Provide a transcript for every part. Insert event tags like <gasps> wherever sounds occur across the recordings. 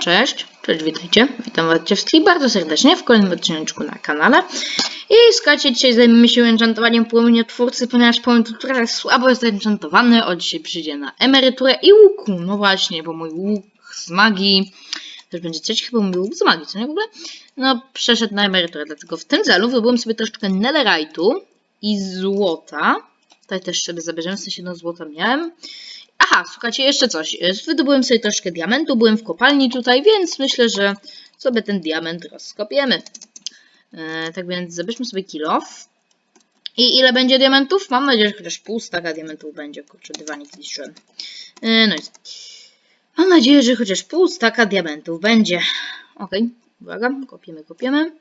cześć, cześć, witajcie. Witam was dziewczynki bardzo serdecznie w kolejnym odcinku na kanale. I słuchajcie, dzisiaj zajmiemy się enchantowaniem płomieniotwórcy, ponieważ płomieniotwórca jest słabo jest enchantowany, od dzisiaj przyjdzie na emeryturę i łuku. No właśnie, bo mój łuk z magii, też będzie trzeci chyba mój łuk z magii, co nie w ogóle? No, przeszedł na emeryturę, dlatego w tym celu wybyłem sobie troszeczkę netherite'u i złota. Tutaj też sobie zabierzemy, w sensie no złota miałem. Aha, słuchajcie, jeszcze coś. Wydobyłem sobie troszkę diamentu, byłem w kopalni tutaj, więc myślę, że sobie ten diament rozkopiemy. E, tak więc zabierzmy sobie kilof. I ile będzie diamentów? Mam nadzieję, że chociaż pół staka diamentów będzie. Kurczę, dywanik zniszczyłem. E, no i Mam nadzieję, że chociaż pół staka diamentów będzie. Ok, uwaga, kopiemy, kopiemy.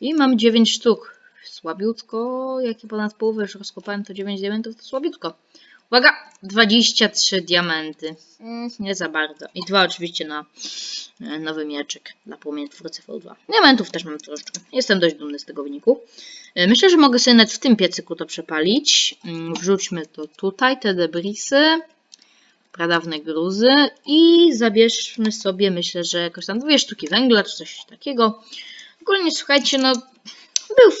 I mam 9 sztuk. Słabiutko, jakie ponad połowę już rozkopałem, to 9 diamentów, to słabiutko. Uwaga, 23 diamenty. Mm, Nie za bardzo. I dwa oczywiście na e, nowy mieczyk dla płomieniotwórcy V2. Diamentów też mam troszeczkę. Jestem dość dumny z tego wyniku. E, Myślę, że mogę sobie nawet w tym piecyku to przepalić. Mm, Wrzućmy to tutaj, te debrisy, pradawne gruzy i zabierzmy sobie, myślę, że jakoś tam dwie sztuki węgla czy coś takiego. Ogólnie słuchajcie, no był,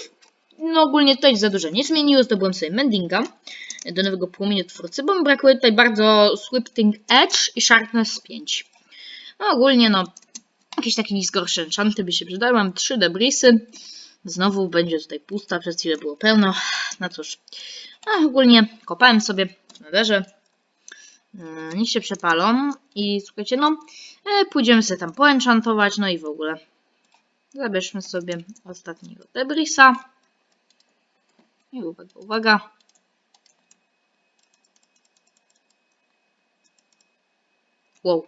no ogólnie tutaj za dużo nie zmieniło, zdobyłem sobie mendinga do nowego płomieniotwórcy, bo mi brakuje tutaj bardzo Sweeping Edge i Sharpness 5. No ogólnie no, jakieś takie nic gorsze enchanty by się przydały. Mam trzy debrisy. Znowu będzie tutaj pusta, przez chwilę było pełno. No cóż, a ogólnie kopałem sobie w nederze. Yy, niech się przepalą i słuchajcie, no e, pójdziemy sobie tam poenchantować, no i w ogóle. Zabierzmy sobie ostatniego debrisa. I uwaga, uwaga. Wow.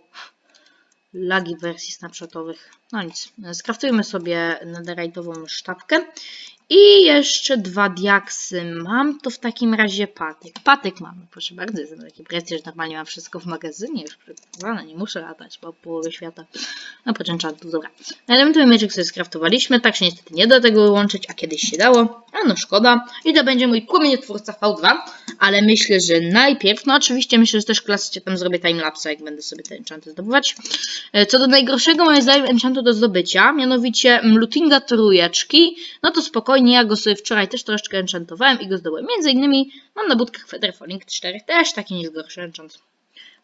Lagi wersji snapshotowych. No nic. Skraftujmy sobie netherite'ową sztabkę. I jeszcze dwa diaksy mam. To w takim razie patyk. Patyk mamy, proszę bardzo. Jestem taki presję, że normalnie mam wszystko w magazynie już przygotowane. Nie muszę latać po połowie świata. No poczęczantu, dobra. Elementowy mieczek sobie skraftowaliśmy. Tak się niestety nie da tego łączyć, a kiedyś się dało. A no szkoda. I to będzie mój płomieniotwórca V2. Ale myślę, że najpierw, no oczywiście myślę, że też klasycznie tam zrobię timelapse, jak będę sobie te enchanty zdobywać. E, Co do najgorszego moim zdaniem enchantu do zdobycia, mianowicie lootinga trójeczki, no to spokojnie, ja go sobie wczoraj też troszeczkę enchantowałem i go zdobyłem. Między innymi mam na budkach Feather Falling 4, też taki jest gorszy enchant.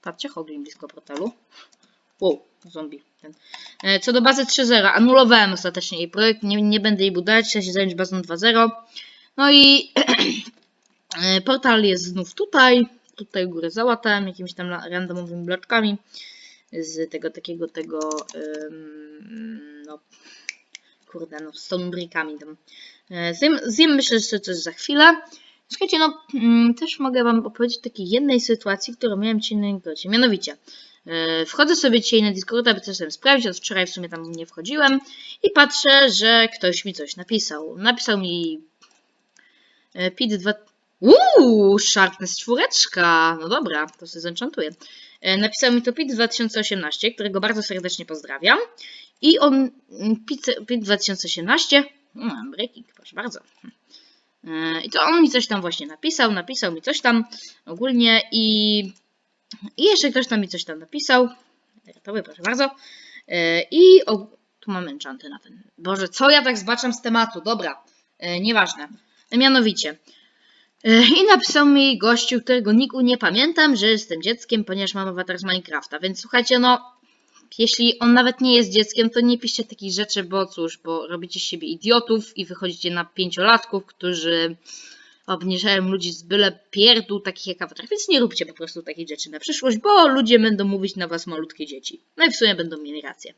Patrzcie, Hoglin blisko portalu. Wow, zombie. Ten. E, Co do bazy 3.0, anulowałem ostatecznie jej projekt, nie, nie będę jej budować, chcę się zająć bazą 2.0. No i <clears throat> E, Portal jest znów tutaj. Tutaj u góry załatałem jakimiś tam randomowymi bloczkami z tego takiego tego ym, no kurde no z tą brickami tam. E, Zjem, zjem myślę, że coś za chwilę. Słuchajcie, no mm, też mogę wam opowiedzieć o takiej jednej sytuacji, którą miałem dzisiaj na Discordzie. Mianowicie, e, wchodzę sobie dzisiaj na Discorda, aby coś sobie sprawdzić, od wczoraj w sumie tam nie wchodziłem i patrzę, że ktoś mi coś napisał. Napisał mi e, Pit 2 Uuu, Sharpness czwóreczka. No dobra, to się zenchantuję. Napisał mi to Pit 2018, którego bardzo serdecznie pozdrawiam. I on, mm, Pit 2018, mm, breaking, proszę bardzo. E, I to on mi coś tam właśnie napisał, napisał mi coś tam ogólnie i, i jeszcze ktoś tam mi coś tam napisał. Gotowy, proszę bardzo. E, I o, tu mamy enchanty na ten. Boże, co ja tak zbaczam z tematu? Dobra, e, nieważne. Mianowicie, I napisał mi gościu, którego niku nie pamiętam, że jestem dzieckiem, ponieważ mam awatar z Minecrafta. Więc słuchajcie, no, jeśli on nawet nie jest dzieckiem, to nie piszcie takich rzeczy, bo cóż, bo robicie z siebie idiotów i wychodzicie na pięciolatków, którzy obniżają ludzi z byle pierdół, takich jak awatar. Więc nie róbcie po prostu takich rzeczy na przyszłość, bo ludzie będą mówić na was malutkie dzieci. No i w sumie będą mieli rację.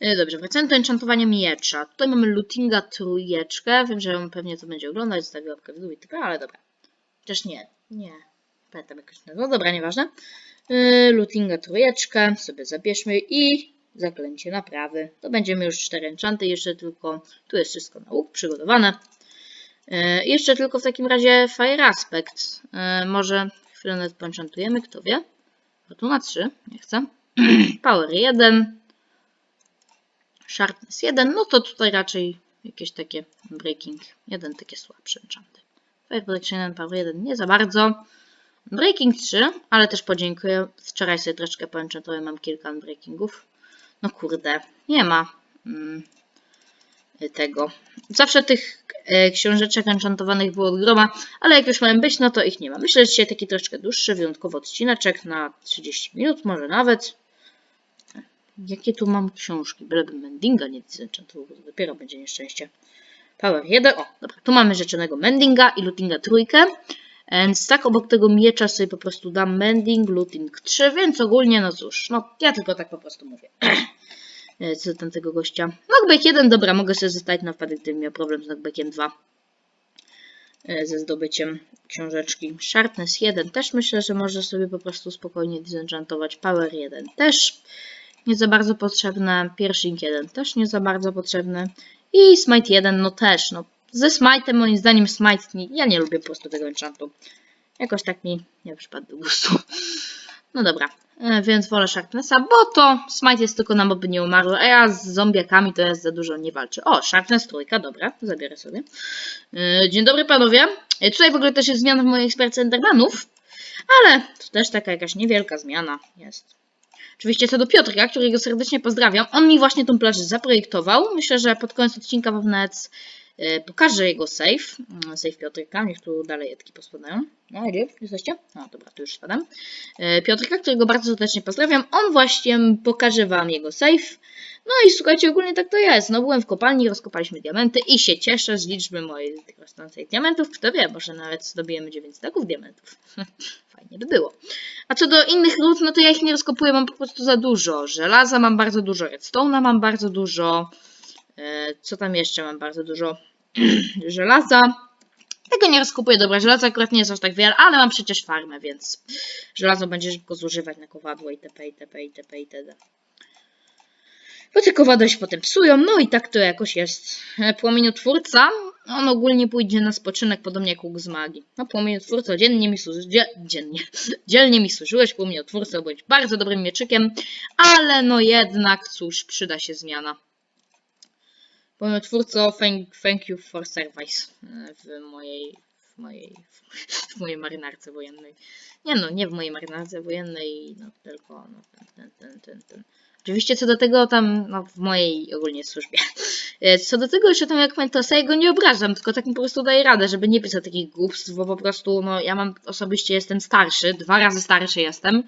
E, Dobrze, wracając do enchantowania miecza. Tutaj mamy lootinga trójeczkę. Wiem, że on pewnie to będzie oglądać, zostawię łapkę w dół i tylko, ale dobra. Chociaż nie, nie. Pamiętam jakoś nazwę. Dobra, nieważne. Yy, lootinga trójeczkę sobie zabierzmy i zaklęcie naprawy. To będziemy już cztery enchanty, jeszcze tylko, tu jest wszystko na łuk przygotowane. Yy, jeszcze tylko w takim razie Fire Aspect. Yy, może chwilę nawet poenchantujemy, kto wie. Fortuna 3, nie chcę. <clears throat> Power 1. Sharpness 1, no to tutaj raczej jakieś takie Breaking 1, takie słabsze enchanty. Fire Protection 1, Power 1 nie za bardzo. Breaking 3, ale też podziękuję. Wczoraj sobie troszeczkę poenchantowałem, mam kilka unbreakingów. No kurde, nie ma mm, tego. Zawsze tych e, książeczek enchantowanych było od groma, ale jak już mają być, no to ich nie ma. Myślę, że dzisiaj taki troszkę dłuższy, wyjątkowo odcineczek na 30 minut, może nawet. Jakie tu mam książki? Byleby Mendinga nie disenchantował, dopiero będzie nieszczęście. Power 1. O, dobra. Tu mamy rzeczonego Mendinga i Lootinga trójkę. Więc tak obok tego miecza sobie po prostu dam Mending, Looting 3, więc ogólnie no cóż, no ja tylko tak po prostu mówię. <clears throat> E, Co do tamtego gościa. Knockback 1, dobra, mogę sobie zostawić na wpadek, gdybym miał problem z Knockbackiem 2. e, Ze zdobyciem książeczki. Sharpness 1 też myślę, że może sobie po prostu spokojnie disenchantować. Power 1 też nie za bardzo potrzebne. Piercing 1 też nie za bardzo potrzebny. I Smite 1 no też, no ze Smite'em moim zdaniem Smite, nie, ja nie lubię po prostu tego enchantu. Jakoś tak mi nie przypadł do gustu. No dobra, e, więc wolę Sharpnessa, bo to Smite jest tylko na moby nieumarłe, a ja z zombiakami to jest za dużo nie walczę. O, Sharpness trójka, dobra, zabiorę sobie. E, Dzień dobry panowie. E, Tutaj w ogóle też jest zmiana w mojej ekspercie Endermanów, ale to też taka jakaś niewielka zmiana jest. Oczywiście co do Piotrka, którego serdecznie pozdrawiam, on mi właśnie tą plażę zaprojektował. Myślę, że pod koniec odcinka wam nawet pokażę jego save. Mm, Save Piotrka, niech tu dalej etki pospadają. No, gdzie jesteście? No, dobra, tu już spadam. E, Piotrka, którego bardzo serdecznie pozdrawiam, on właśnie pokaże wam jego save. No i słuchajcie, ogólnie tak to jest. No byłem w kopalni, rozkopaliśmy diamenty i się cieszę z liczby mojej rosnących diamentów. Kto wie, może nawet zdobijemy 9 staków diamentów. <laughs> Fajnie by było. A co do innych ród, no to ja ich nie rozkopuję, mam po prostu za dużo. Żelaza mam bardzo dużo, redstone'a mam bardzo dużo. E, co tam jeszcze mam bardzo dużo? <clears throat> Żelaza. Tego nie rozkupuję, dobra, żelaza akurat nie jest aż tak wiele, ale mam przecież farmę, więc żelazo będzie szybko zużywać na kowadło itp. itp. itp. itd. Bo te kowadła się potem psują, no i tak to jakoś jest. E, Płomieniotwórca, on ogólnie pójdzie na spoczynek, podobnie jak łuk z magii. No płomieniotwórco, dziennie mi służyłeś, dzie, dziennie, <laughs> dzielnie mi służyłeś, płomieniotwórco, bądź bardzo dobrym mieczykiem, ale no jednak, cóż, przyda się zmiana. Płomieniotwórco, thank, thank you for service e, w mojej, w mojej, w mojej marynarce wojennej. Nie no, nie w mojej marynarce wojennej, no tylko no, ten, ten, ten, ten, ten. Oczywiście co do tego tam, no w mojej ogólnie służbie. E, Co do tego jeszcze tam jak Mentosa, ja go nie obrażam, tylko tak mi po prostu daję radę, żeby nie pisać takich głupstw, bo po prostu, no ja mam osobiście jestem starszy, dwa razy starszy jestem.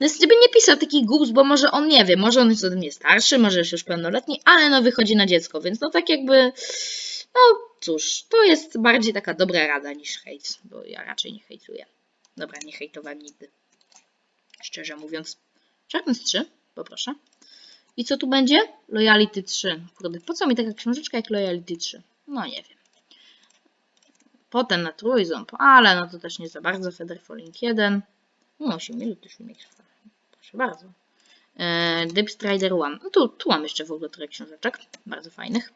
Więc żeby nie pisał takich głupstw, bo może on nie wie, może on jest ode mnie starszy, może jest już pełnoletni, ale no wychodzi na dziecko, więc no tak jakby, no cóż, to jest bardziej taka dobra rada niż hejt, bo ja raczej nie hejtuję. Dobra, nie hejtowałem nigdy. Szczerze mówiąc. Sharpness 3, poproszę. I co tu będzie? Loyalty 3. Kurde, po co mi taka książeczka jak Loyalty 3? No nie wiem. Potem na trójząb, ale no to też nie za bardzo. Feather Falling 1. No 8 minut już mi. Proszę bardzo. Eee, Deep Strider 1. No tu, tu mam jeszcze w ogóle trochę książeczek. Bardzo fajnych.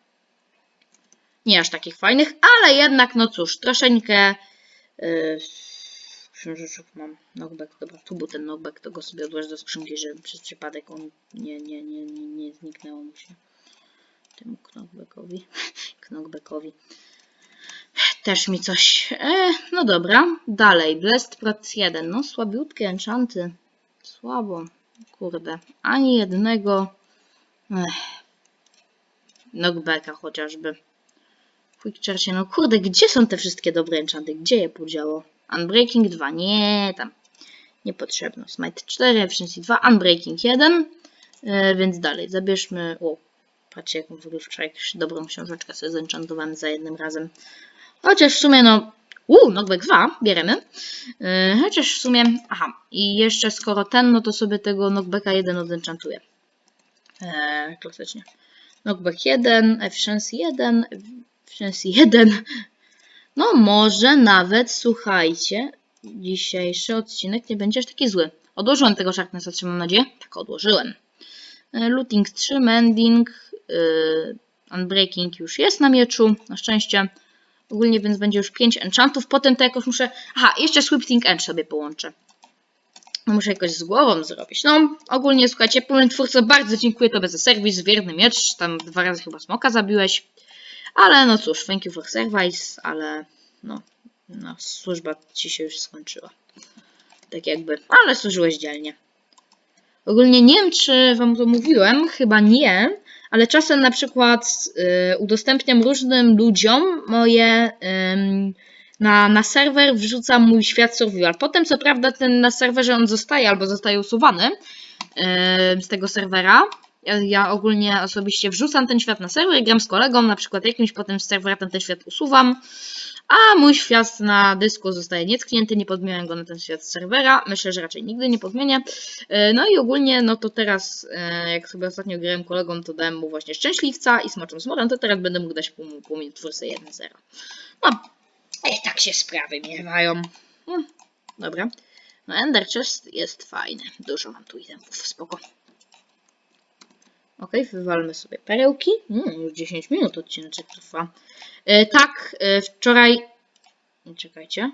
Nie aż takich fajnych, ale jednak, no cóż, troszeczkę yy, książeczek mam. Knockback, dobra, tu był ten knockback, to go sobie odłożę do skrzynki, żeby przez przypadek on nie, nie, nie, nie, nie zniknęło mu się. Temu knockbackowi. <laughs> knockbackowi. Też mi coś. E, no dobra, dalej. Blessed Proc 1. No słabiutkie enchanty. Słabo. Kurde. Ani jednego. Ech. Knockbacka chociażby. Quick Charge, no kurde, gdzie są te wszystkie dobre enchanty? Gdzie je podziało? Unbreaking 2, nie tam. Niepotrzebno. Smite 4, Efficiency 2, Unbreaking 1. E, więc dalej, zabierzmy... O, patrzcie jaką w ogóle wczoraj dobrą książeczkę sobie zenchantowałem za jednym razem. Chociaż w sumie no... Uuu, knockback 2, bierzemy. E, chociaż w sumie... Aha, i jeszcze skoro ten, no to sobie tego knockbacka 1 odenchantuję. E, klasycznie. Knockback 1, Efficiency 1, Efficiency 1. No może nawet, słuchajcie, dzisiejszy odcinek nie będzie aż taki zły. Odłożyłem tego Sharpnessa 3, mam nadzieję. Tak, odłożyłem. E, Looting 3, Mending, yy, Unbreaking już jest na mieczu, na szczęście. Ogólnie więc będzie już 5 enchantów. Potem to jakoś muszę... Aha, jeszcze Sweeping Ench sobie połączę. No, Muszę jakoś z głową zrobić. No, ogólnie słuchajcie, pełen twórco, bardzo dziękuję Tobie za serwis, wierny miecz, tam dwa razy chyba smoka zabiłeś. Ale no cóż, thank you for service, ale no, no służba ci się już skończyła. Tak jakby, ale służyłeś dzielnie. Ogólnie nie wiem, czy wam to mówiłem, chyba nie, ale czasem na przykład y, udostępniam różnym ludziom moje ym, na, na serwer wrzucam mój świat survival. Potem co prawda ten na serwerze on zostaje albo zostaje usuwany ym, z tego serwera. Ja, ogólnie osobiście wrzucam ten świat na serwer, gram z kolegą, na przykład jakimś, potem z serwera ten, świat usuwam, a mój świat na dysku zostaje nietknięty, nie podmieniam go na ten świat z serwera. Myślę, że raczej nigdy nie podmienię. E, No i ogólnie, no to teraz, e, jak sobie ostatnio grałem kolegą, to dałem mu właśnie szczęśliwca i smoczą smorem, to teraz będę mógł dać pół, pół twórcy 1-0. No, i tak się sprawy miewają. No, dobra. No Ender Chest jest fajny. Dużo mam tu itemów, spoko. Ok, wywalmy sobie perełki. Mm, już 10 minut odcinek trwa. E, tak, e, wczoraj... Czekajcie.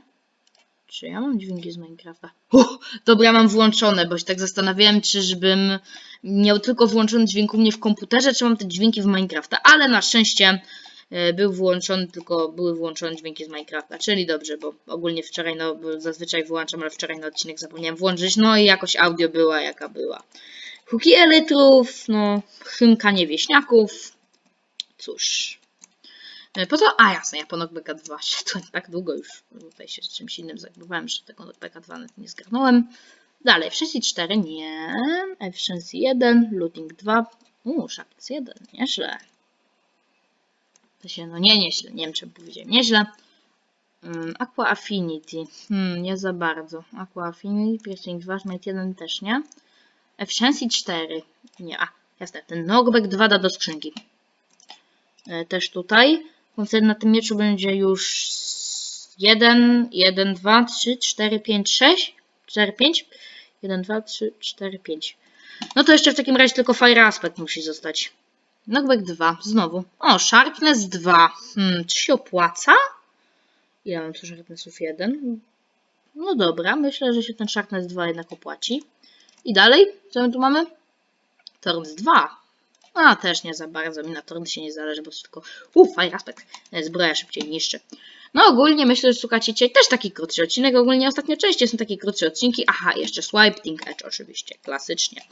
Czy ja mam dźwięki z Minecrafta? Uh, dobra, mam włączone, bo się tak zastanawiałem, czyżbym miał tylko włączony dźwięk u mnie w komputerze, czy mam te dźwięki w Minecrafta, ale na szczęście e, był włączony, tylko były włączone dźwięki z Minecrafta, czyli dobrze, bo ogólnie wczoraj, no zazwyczaj wyłączam, ale wczoraj na odcinek zapomniałem włączyć, no i jakoś audio była jaka była. Huki elytrów, no, chymkanie wieśniaków, cóż. E, Po co? A jasne, ja po Knockbacka 2 się to <laughs> tak długo już tutaj się czymś innym zajmowałem, że tego Knockbacka 2 nawet nie zgarnąłem. Dalej, Efficiency 4 nie, Efficiency 1, Looting 2, uuu, Sharpness 1, nieźle. To się, no nie, nieźle, nie wiem czym powiedziałem, nieźle. Um, Aqua Affinity, hmm, nie za bardzo. Aqua Affinity, Piercing 2, Smite 1 też nie. Efficiency 4, nie, a, jasne, ten Knockback 2 da do skrzynki. E, też tutaj. Wtedy na tym mieczu będzie już 1, 1, 2, 3, 4, 5, 6, 4, 5, 1, 2, 3, 4, 5. No to jeszcze w takim razie tylko Fire Aspect musi zostać. Knockback 2, znowu. O, Sharpness 2. Hmm, czy się opłaca? Ile mam tu Sharpnessów? 1. No dobra, myślę, że się ten Sharpness 2 jednak opłaci. I dalej, co my tu mamy? Torms 2. A, też nie za bardzo. Mi na torny się nie zależy, bo tylko... Uff, fajny aspekt. E, Zbroja szybciej niszczy. No ogólnie myślę, że słuchacie dzisiaj też taki krótszy odcinek. Ogólnie ostatnio częściej są takie krótsze odcinki. Aha, jeszcze Swiping Edge oczywiście, klasycznie.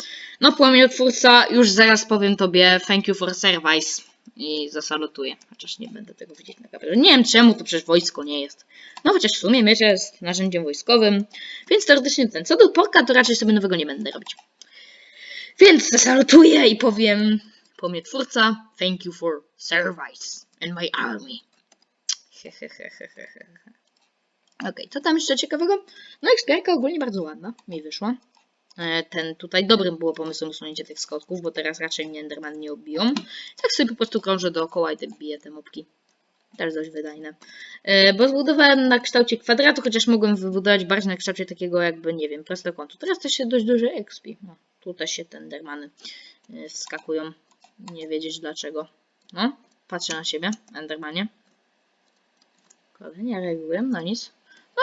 No płomieniotwórca, już zaraz powiem tobie thank you for service. I zasalutuję. Chociaż nie będę tego widzieć na kamerze. Nie wiem czemu, to przecież wojsko nie jest. No chociaż w sumie miecz jest narzędziem wojskowym. Więc teoretycznie ten. Co do porka, to raczej sobie nowego nie będę robić. Więc zasalutuję i powiem płomieniotwórca, thank you for service and my army. Okej, co tam jeszcze ciekawego? No ekspiarka ogólnie bardzo ładna, mi wyszła. E, Ten tutaj dobrym było pomysłem usunięcie tych skotków, bo teraz raczej mnie Enderman nie obiją. Tak sobie po prostu krążę dookoła i te biję te mopki. Też dość wydajne. E, Bo zbudowałem na kształcie kwadratu, chociaż mogłem wybudować bardziej na kształcie takiego jakby, nie wiem, prostokątu. Teraz to się dość duży expi. No, tu też się Endermany e, wskakują. Nie wiedzieć dlaczego. No, patrzę na siebie, Endermanie. Kolejnie reaguję, no nic.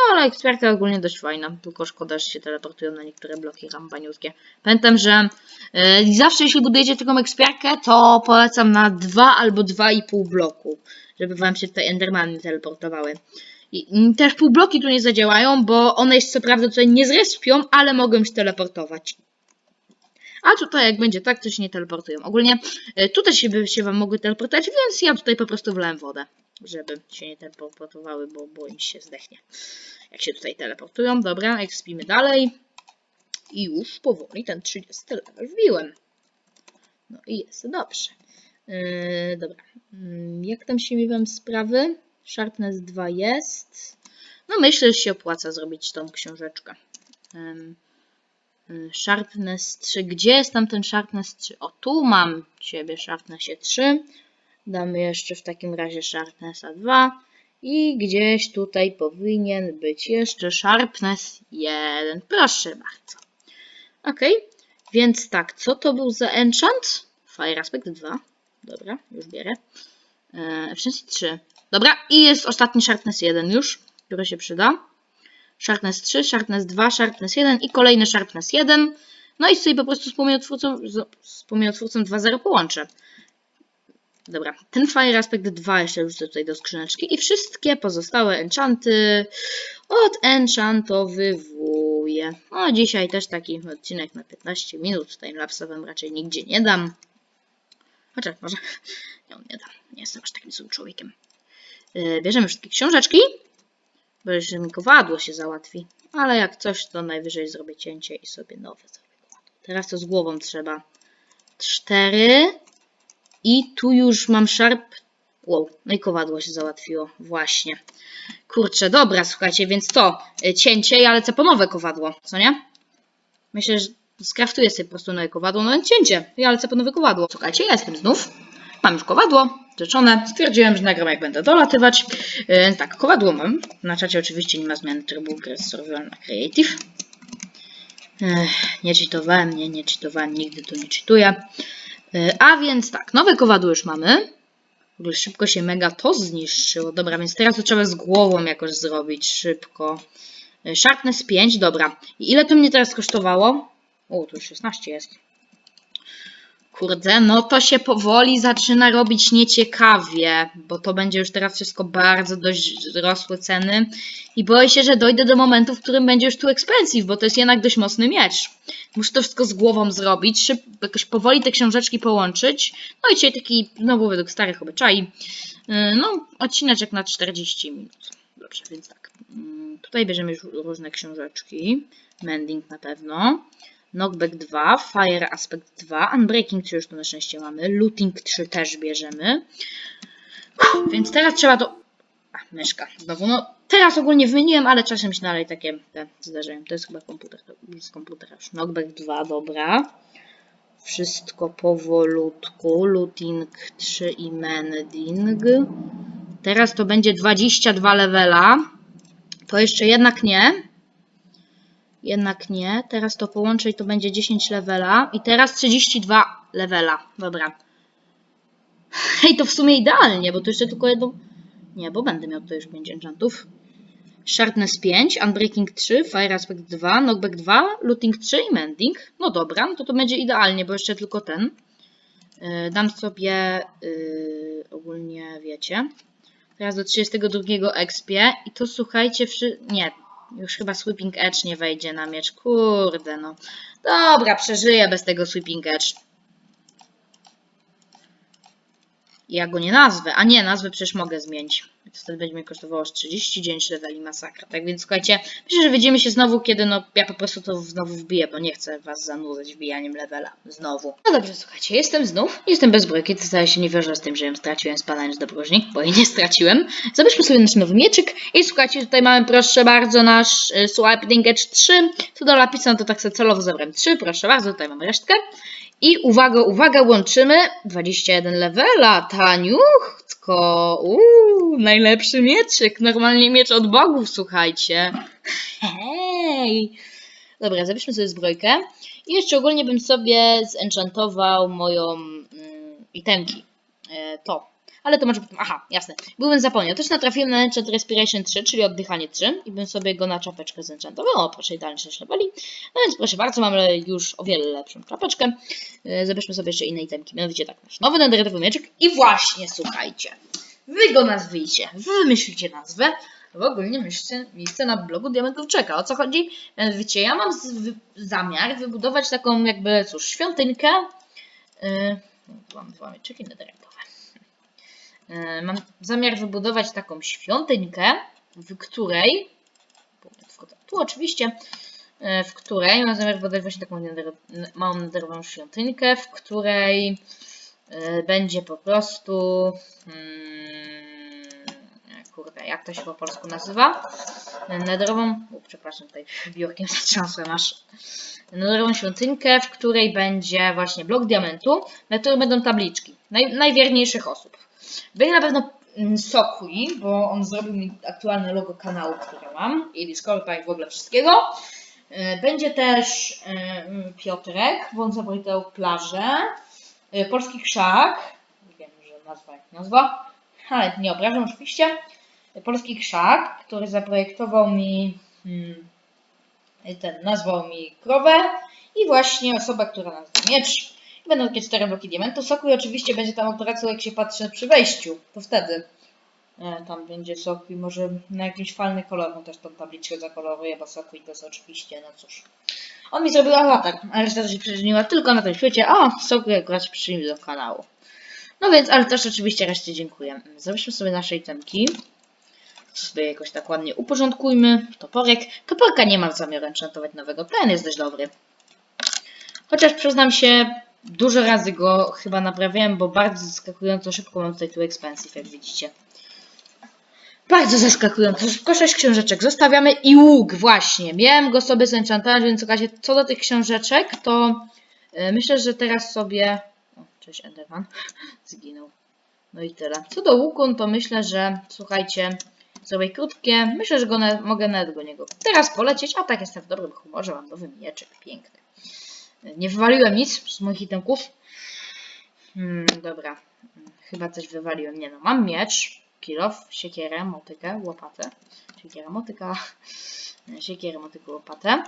No, ale eksperta ogólnie dość fajna, tylko szkoda, że się teleportują na niektóre bloki rampaniutkie. Pamiętam, że e, zawsze jeśli budujecie taką ekspiarkę, to polecam na 2 albo 2,5 bloku, żeby wam się tutaj Endermany teleportowały. I, mm, też pół bloki tu nie zadziałają, bo one się co prawda tutaj nie zrespią, ale mogą się teleportować. A tutaj jak będzie tak, to się nie teleportują. Ogólnie e, tutaj się, by się wam mogły teleportować, więc ja tutaj po prostu wlałem wodę, żeby się nie teleportowały, bo, bo im się zdechnie. Jak się tutaj teleportują. Dobra, ekspimy dalej. I już powoli ten 30 level wbiłem. No i jest dobrze. Yy, dobra. Yy, jak tam się miewam sprawy? Sharpness 2 jest. No myślę, że się opłaca zrobić tą książeczkę. Ym, y, Sharpness 3. Gdzie jest tam ten Sharpness 3? O, tu mam ciebie Sharpnessie 3. Damy jeszcze w takim razie Sharpnessa 2. I gdzieś tutaj powinien być jeszcze Sharpness 1. Proszę bardzo. Ok, więc tak, co to był za enchant? Fire Aspect 2. Dobra, już bierę. Efficiency 3. Dobra, i jest ostatni Sharpness 1 już, który się przyda. Sharpness 3, Sharpness 2, Sharpness 1 i kolejny Sharpness 1. No i sobie po prostu z płomieniotwórcą, z, płomieniotwórcą 2.0 połączę. Dobra, ten Fire Aspect 2 jeszcze wrzucę tutaj do skrzyneczki i wszystkie pozostałe enchanty odenchantowywuję. No dzisiaj też taki odcinek na 15 minut, timelapsowym raczej nigdzie nie dam. Chociaż może, nie, nie dam, nie jestem aż takim złym człowiekiem. Yy, bierzemy wszystkie książeczki, bo jeszcze mi kowadło się załatwi. Ale jak coś, to najwyżej zrobię cięcie i sobie nowe zrobię. Teraz to z głową trzeba. Cztery. I tu już mam sharp. Wow, no i kowadło się załatwiło. Właśnie. Kurczę, dobra, słuchajcie, więc to y, cięcie, ja lecę po nowe kowadło, co nie? Myślę, że skraftuję sobie po prostu nowe kowadło, no cięcie, ja lecę po nowe kowadło. Słuchajcie, ja jestem znów, mam już kowadło, rzeczone, stwierdziłem, że nagram jak będę dolatywać. Yy, tak, kowadło mam, na czacie oczywiście nie ma zmiany trybu gry survival na creative. Ech, nie cheatowałem, nie, nie cheatowałem, nigdy tu nie cheatuję. Yy, a więc tak, nowe kowadło już mamy. W ogóle szybko się mega to zniszczyło. Dobra, więc teraz to trzeba z głową jakoś zrobić szybko. Y, Sharpness 5, dobra. I ile to mnie teraz kosztowało? O, tu już 16 jest. Kurde, no to się powoli zaczyna robić nieciekawie, bo to będzie już teraz wszystko bardzo dość rosłe ceny i boję się, że dojdę do momentu, w którym będzie już tu expensive, bo to jest jednak dość mocny miecz. Muszę to wszystko z głową zrobić, szyb, jakoś powoli te książeczki połączyć. No i dzisiaj taki, znowu według starych obyczai, yy, no odcineczek na 40 minut. Dobrze, więc tak. Mm, Tutaj bierzemy już różne książeczki. Mending na pewno. Knockback 2, Fire Aspect 2, Unbreaking 3 już tu na szczęście mamy, Looting 3 też bierzemy. Więc teraz trzeba to... A, myszka, znowu, no teraz ogólnie wymieniłem, ale czasem się dalej takie te zdarzają. To jest chyba komputer, to z komputera już. Knockback 2, dobra. Wszystko powolutku, Looting 3 i Mending. Teraz to będzie 22 levela. To jeszcze jednak nie. Jednak nie. Teraz to połączę i to będzie 10 levela. I teraz 32 levela. Dobra. Hej, to w sumie idealnie, bo to jeszcze tylko jedno... Nie, bo będę miał to już 5 enchantów. Sharpness 5, Unbreaking 3, Fire Aspect 2, Knockback 2, Looting 3 i Mending. No dobra, no to to będzie idealnie, bo jeszcze tylko ten. Yy, dam sobie yy, ogólnie, wiecie, teraz do 32 expie i to słuchajcie, wszy... nie, już chyba Sweeping Edge nie wejdzie na miecz. Kurde, no. Dobra, przeżyję bez tego Sweeping Edge. Ja go nie nazwę. A nie, nazwę przecież mogę zmienić. To wtedy będzie mi kosztowało aż 39 leveli masakra. Tak więc słuchajcie, myślę, że widzimy się znowu, kiedy no ja po prostu to znowu wbiję, bo nie chcę was zanudzać wbijaniem levela. Znowu. No dobrze, słuchajcie, jestem znów. Jestem bez brojki, to zdaje się nie wierzę z tym, że ją straciłem spadając do próżnik, bo jej nie straciłem. Zabierzmy sobie nasz nowy mieczyk i słuchajcie, tutaj mamy proszę bardzo nasz y, Swiping Edge 3. Tu do lapisa, no to tak sobie celowo zabrałem 3, proszę bardzo, tutaj mamy resztkę. I uwaga, uwaga, łączymy 21 levela, taniuchtko, uuu, najlepszy mieczyk, normalnie miecz od bogów, słuchajcie. Hej! Dobra, zabierzmy sobie zbrojkę i jeszcze ogólnie bym sobie zenchantował moją mm, itemki, e, to. Ale to może potem, aha, jasne, byłem zapomniał, też natrafiłem na enchant Respiration 3, czyli oddychanie 3 i bym sobie go na czapeczkę zenchantował, o proszę, idealnie 6 leveli. No więc proszę bardzo, mamy już o wiele lepszą czapeczkę. E, Zabierzmy sobie jeszcze inne itemki. Mianowicie tak, nasz nowy netheritowy mieczek. I właśnie, słuchajcie, wy go nazwijcie, wy wymyślicie nazwę. W ogóle myślcie, miejsce na blogu Diamentów czeka. O co chodzi? Mianowicie, ja mam z, zamiar wybudować taką jakby, cóż, świątynkę. Yy, mam dwa mieczyki netheritowe. Yy, mam zamiar wybudować taką świątynkę, w której... Tu oczywiście e, w której mam zamiar wybudować właśnie taką małą netherową świątynkę, w której e, będzie po prostu hmm, kurde, jak to się po polsku nazywa? Netherową, o, przepraszam, tutaj biurkiem zatrząsłem aż. Netherową świątynkę, w której będzie właśnie blok diamentu, na którym będą tabliczki naj, najwierniejszych osób. Będzie na pewno mm, Sokui, bo on zrobił mi aktualne logo kanału, które mam, i Discorda i w ogóle wszystkiego. E, Będzie też e, mm, Piotrek, bo on plażę. Polski Krzak. Nie wiem, że nazwa jak nazwa, ale nie obrażam oczywiście. E, Polski Krzak, który zaprojektował mi hmm, ten, nazwał mi krowę i właśnie osoba, która nazwa miecz. Będą takie cztery bloki diamentu. Soku i oczywiście będzie tam operacją, jak się patrzy przy wejściu. To wtedy e, tam będzie soku i może na jakiś fajny kolor, no też tą tabliczkę zakoloruję, bo soku i to jest oczywiście, no cóż. On mi zrobił awatar, a reszta się przyczyniła tylko na tym świecie, a soku akurat przyczynił do kanału. No więc, ale też oczywiście reszcie dziękuję. Zabierzmy sobie nasze itemki. Sobie jakoś tak ładnie uporządkujmy. Toporek. Toporka nie mam zamiaru enchantować nowego. Ten jest dość dobry. Chociaż przyznam się, dużo razy go chyba naprawiałem, bo bardzo zaskakująco szybko mam tutaj tu expensive, jak widzicie. Bardzo zaskakująco szybko. Sześć książeczek zostawiamy i łuk, właśnie. Miałem go sobie zenchantować, więc razie co do tych książeczek, to yy, myślę, że teraz sobie... O, cześć Enderman. <laughs> Zginął. No i tyle. Co do łuku, no to myślę, że słuchajcie, zrobię krótkie. Myślę, że go na, mogę nawet do niego teraz polecieć, a tak jestem w dobrym humorze, mam nowy mieczek, piękny. Nie wywaliłem nic z moich itemków. Hmm, dobra, chyba coś wywaliłem. Nie no, mam miecz, kilof, siekierę, motykę, łopatę. Siekiera, motyka, siekierę, motykę, łopatę.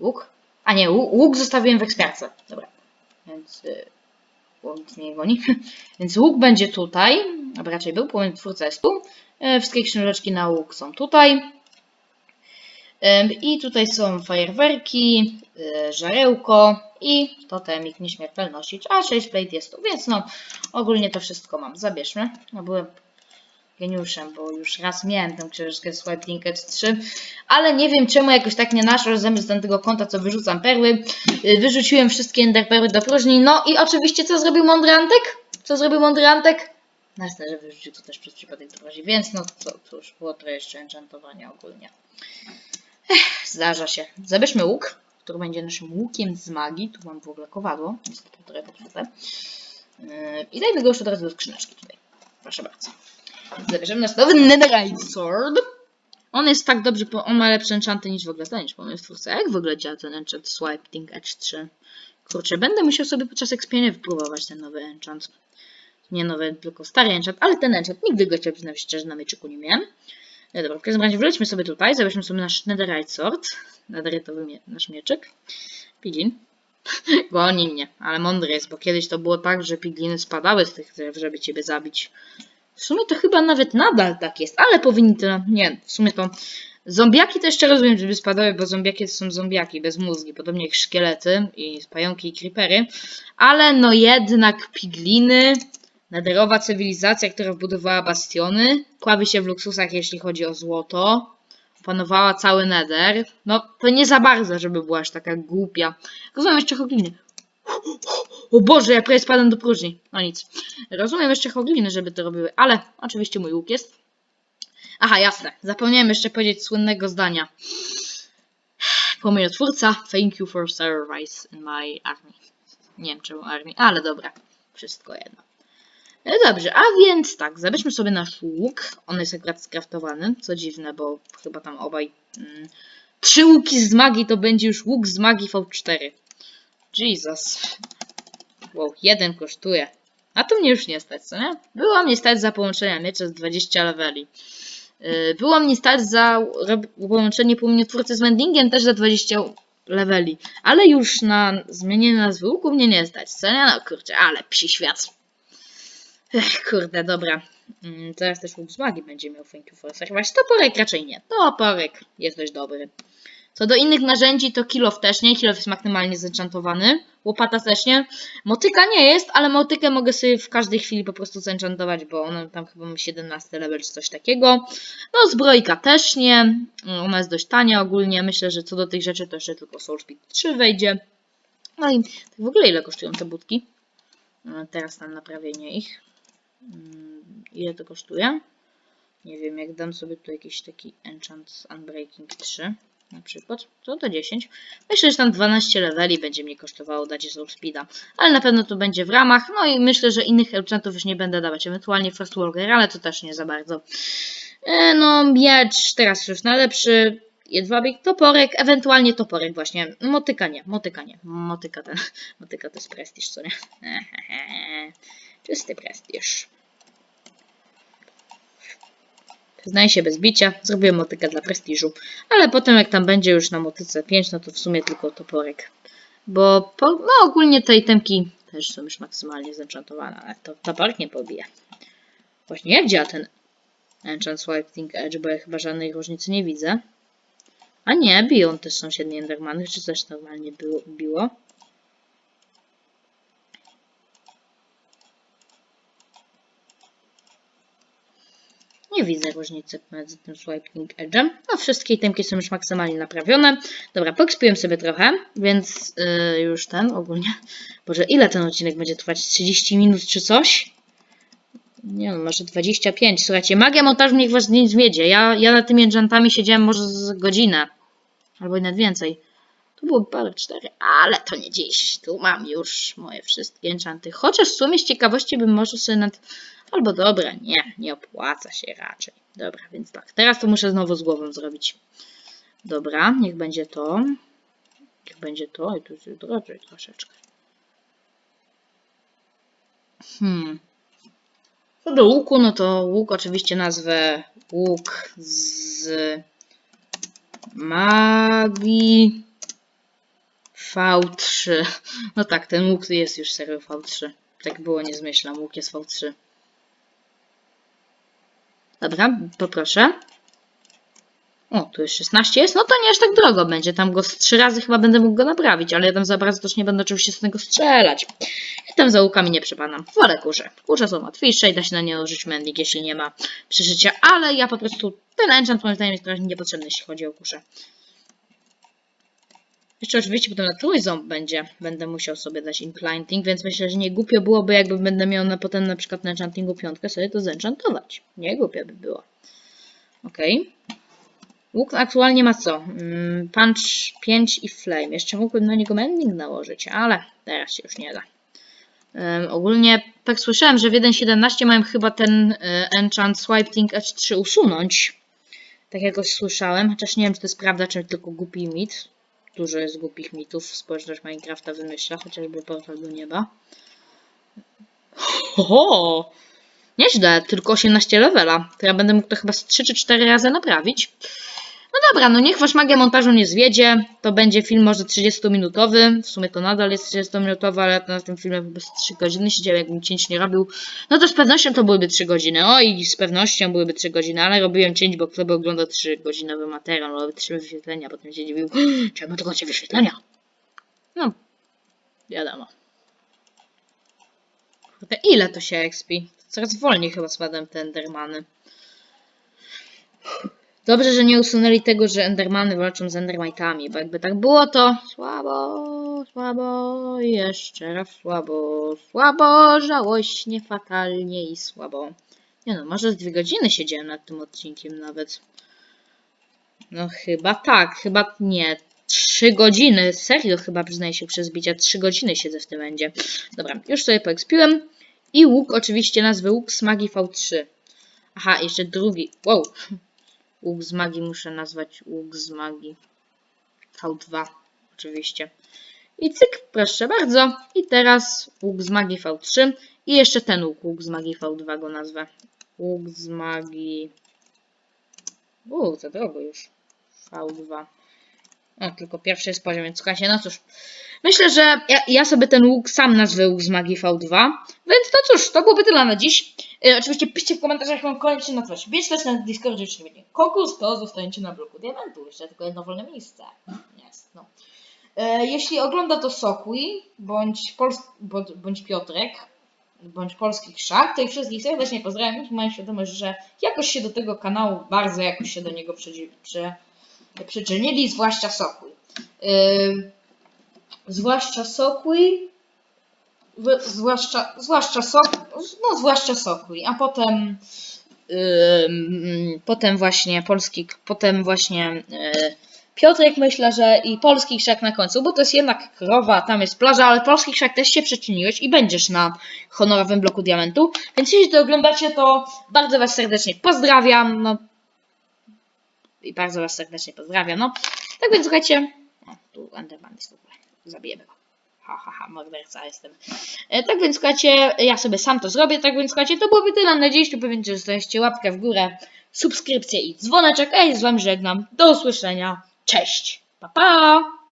Łuk? A nie, łuk, zostawiłem w ekspiarce. Dobra, więc... Y bo nic mnie nie goni. <laughs> Więc łuk będzie tutaj, albo raczej był, płomień twórca jest tu. E, Wszystkie książeczki na łuk są tutaj. I tutaj są fajerwerki, e, żarełko i totemik nieśmiertelności, a 6 plate jest tu, więc no ogólnie to wszystko mam. Zabierzmy. No byłem geniuszem, bo już raz miałem tę książeczkę Swipe Linked 3, ale nie wiem czemu jakoś tak nie naszło zamiast tamtego konta, co wyrzucam perły. Y, Wyrzuciłem wszystkie ender perły do próżni. No i oczywiście co zrobił mądry Antek? Co zrobił mądry Antek? Jasne, że wyrzucił to też przez przypadek do próżni, więc no cóż, było to jeszcze enchantowanie ogólnie. Ech, zdarza się. Zabierzmy łuk, który będzie naszym łukiem z magii. Tu mam w ogóle kowadło, jest to trochę. Yy, I dajmy go już od razu do skrzyneczki tutaj. Proszę bardzo. Zabierzemy nasz nowy Netherite Sword. On jest tak dobrze, bo on ma lepsze enchanty niż w ogóle staniesz pomysł twórca. Jak w ogóle działa ten enchant Swiping Edge 3? Kurczę, będę musiał sobie podczas ekspienia wypróbować ten nowy enchant. Nie nowy, tylko stary enchant, ale ten enchant nigdy go chciałem przyznać szczerze na mieczyku nie miałem. No dobra, w każdym razie wlećmy sobie tutaj, zabierzmy sobie nasz Netherite Sword. Netherite'owy mie nasz mieczyk. Piglin. <laughs> Goni mnie, ale mądry jest, bo kiedyś to było tak, że pigliny spadały z tych drzew, żeby ciebie zabić. W sumie to chyba nawet nadal tak jest, ale powinni to. Nie, w sumie to. Zombiaki to jeszcze rozumiem, żeby spadały, bo zombiaki to są zombiaki bez mózgi, podobnie jak szkielety i pająki i creepery. Ale no jednak pigliny, nederowa cywilizacja, która wbudowała bastiony, kławi się w luksusach, jeśli chodzi o złoto, opanowała cały nether. No to nie za bardzo, żeby była aż taka głupia. Rozumiem jeszcze chogliny. O Boże, jak prawie spadłem do próżni. No nic. Rozumiem jeszcze chogliny, żeby to robiły, ale oczywiście mój łuk jest. Aha, jasne. Zapomniałem jeszcze powiedzieć słynnego zdania. Płomieniotwórca, thank you for service in my army. Nie wiem czemu armii, ale dobra. Wszystko jedno. No dobrze, a więc tak, zabierzmy sobie nasz łuk. On jest akurat skraftowany, co dziwne, bo chyba tam obaj... Mm, trzy łuki z magii to będzie już łuk z magii V4. Jesus. Wow, jeden kosztuje. A to mnie już nie stać, co nie? Było mnie stać za połączenia miecza z 20 leveli. Yy, Było mnie stać za połączenie płomieniotwórcy z mendingiem też za 20 leveli. Ale już na zmienienie nazwy łuku mnie nie stać, co nie? No kurczę, ale psi świat. Ech, kurde, dobra. Mm, Teraz też łuk z magii będzie miał thank you for service. Toporek raczej nie. Toporek jest dość dobry. Co do innych narzędzi, to kilof też nie. Kilof jest maksymalnie zenchantowany. Łopata też nie. Motyka nie jest, ale motykę mogę sobie w każdej chwili po prostu zenchantować, bo ona tam chyba ma 17 level czy coś takiego. No zbrojka też nie. Ona jest dość tania ogólnie. Myślę, że co do tych rzeczy to jeszcze tylko Soul Speed 3 wejdzie. No i w ogóle ile kosztują te budki? E, Teraz tam naprawienie ich. Mm, Ile to kosztuje? Nie wiem, jak dam sobie tu jakiś taki Enchant Unbreaking 3 na przykład, to to 10. Myślę, że tam 12 leveli będzie mnie kosztowało dać Soul Speeda, ale na pewno to będzie w ramach, no i myślę, że innych enchantów już nie będę dawać, ewentualnie First Walker, ale to też nie za bardzo. E, no, miecz teraz już najlepszy, jedwabik, toporek, ewentualnie toporek właśnie, motyka nie, motyka nie, motyka ten, <laughs> motyka to jest prestiż, co nie? <laughs> Czysty prestiż. Przyznaję się bez bicia, zrobiłem motykę dla prestiżu, ale potem jak tam będzie już na motyce 5, no to w sumie tylko toporek. Bo po, no ogólnie te itemki też są już maksymalnie zenchantowane, ale to toporek nie pobije. Właśnie jak działa ten Enchant Swiping Edge, bo ja chyba żadnej różnicy nie widzę. A nie, biją też sąsiednie Endermany, czy też normalnie było, biło. Nie widzę różnicy między tym Swiping Edge'em. No, wszystkie itemki są już maksymalnie naprawione. Dobra, poekspiłem sobie trochę, więc yy, już ten ogólnie. Boże, ile ten odcinek będzie trwać? 30 minut czy coś? Nie no, może 25. Słuchajcie, magia montażu niech was nie zwiedzie. Ja, ja nad tymi enchantami siedziałem może z godzinę. Albo nawet więcej. Tu było parę cztery, ale to nie dziś. Tu mam już moje wszystkie enchanty. Chociaż w sumie z ciekawości bym może sobie nad... Albo dobra, nie, nie opłaca się raczej. Dobra, więc tak. Teraz to muszę znowu z głową zrobić. Dobra, niech będzie to. Niech będzie to i tu jest drożej troszeczkę. Hmm. Co do łuku, no to łuk oczywiście nazwę łuk z magii V3. No tak, ten łuk jest już serio V3. Tak było, nie zmyślam, łuk jest V3. Dobra, poproszę. O, tu już 16 jest, no to nie aż tak drogo będzie. Tam go z 3 razy chyba będę mógł go naprawić, ale ja tam za bardzo też nie będę oczywiście z tego strzelać. Ja tam za łukami nie przepadam. Wolę kurze. Kurze są łatwiejsze i da się na nie użyć mending, jeśli nie ma przeżycia, ale ja po prostu ten enchant moim zdaniem jest trochę niepotrzebny, jeśli chodzi o kuszę. Jeszcze oczywiście potem na trójząb będzie, będę musiał sobie dać implanting, więc myślę, że nie głupio byłoby, jakby będę miał na potem na przykład na enchantingu piątkę sobie to zenchantować. Nie głupio by było. Okej. Łuk aktualnie ma co? Mm, Punch 5 i Flame. Jeszcze mógłbym na niego mending nałożyć, ale teraz się już nie da. Um, ogólnie tak słyszałem, że w 1.17 mają chyba ten y, enchant Swiping Edge 3 usunąć. Tak jakoś słyszałem, chociaż nie wiem, czy to jest prawda, czy tylko głupi mit. Dużo jest głupich mitów, społeczność Minecrafta wymyśla, chociażby portal do nieba. Ho! Nieźle, tylko 18 levela. To ja będę mógł to chyba z 3 czy 4 razy naprawić. No dobra, no niech wasz magia montażu nie zwiedzie. To będzie film może 30-minutowy. W sumie to nadal jest 30-minutowy, ale na tym filmie bez 3 godziny siedziałem, jakbym cięć nie robił. No to z pewnością to byłyby 3 godziny. O i z pewnością byłyby 3 godziny, ale robiłem cięć, bo kto by oglądał 3 godzinowy materiał, no 3 wyświetlenia, potem się dziwił, <gasps> czemu tylko 3 wyświetlenia? No, wiadomo. Kurde, ile to się expi? Coraz wolniej chyba spadłem te endermany. Dobrze, że nie usunęli tego, że Endermany walczą z Endermite'ami, bo jakby tak było, to słabo, słabo, jeszcze raz słabo, słabo, żałośnie, fatalnie i słabo. Nie no, może z dwie godziny siedziałem nad tym odcinkiem nawet. No chyba tak, chyba nie. Trzy godziny, serio chyba przyznaję się przez bicia, trzy godziny siedzę w tym będzie. Dobra, już sobie poekspiłem. I łuk, oczywiście nazwy łuk z magii V3. Aha, jeszcze drugi, wow. Łuk z magii muszę nazwać łuk z magii. V2 oczywiście. I cyk, proszę bardzo. I teraz łuk z magii V3. I jeszcze ten łuk, łuk z magii V2 go nazwę. Łuk z magii... Uuu, za drogo już. V2. O, tylko pierwszy jest poziom, więc słuchajcie, no cóż. Myślę, że ja, ja sobie ten łuk sam nazwę łuk z magii V2. Więc to cóż, to byłoby tyle na dziś. E, oczywiście piszcie w komentarzach, jak mam koniecznie nazwać. Wiecie też na Discordzie, czy będzie. Konkurs to zostaniecie na bloku diamentu. Jeszcze tylko jedno wolne miejsce. Jest, no. E, jeśli ogląda to Sokui, bądź, Pols bądź, bądź Piotrek, bądź Polski Krzak, to ich wszystkich serdecznie pozdrawiam i mam świadomość, że jakoś się do tego kanału, bardzo jakoś się do niego przydzi- przy, przyczynili, zwłaszcza Sokój. Yy, zwłaszcza Sokój, w- zwłaszcza, zwłaszcza sok, no zwłaszcza Sokój, a potem ym, potem właśnie polski, potem właśnie yy, Piotrek myślę, że i polski krzak na końcu, bo to jest jednak krowa, tam jest plaża, ale polski krzak też się przyczyniłeś i będziesz na honorowym bloku diamentu, więc jeśli to oglądacie, to bardzo Was serdecznie pozdrawiam, no i bardzo Was serdecznie pozdrawiam. No, tak więc słuchajcie. O, tu Enderman jest w ogóle. Zabijemy go. Ha, ha, ha, morderca jestem. E, tak więc słuchajcie, ja sobie sam to zrobię. Tak więc słuchajcie, to byłoby tyle na dziś. Tu pamiętajcie, że zostawiacie łapkę w górę, subskrypcję i dzwoneczek. A ja z Wami żegnam. Do usłyszenia. Cześć. Pa, pa.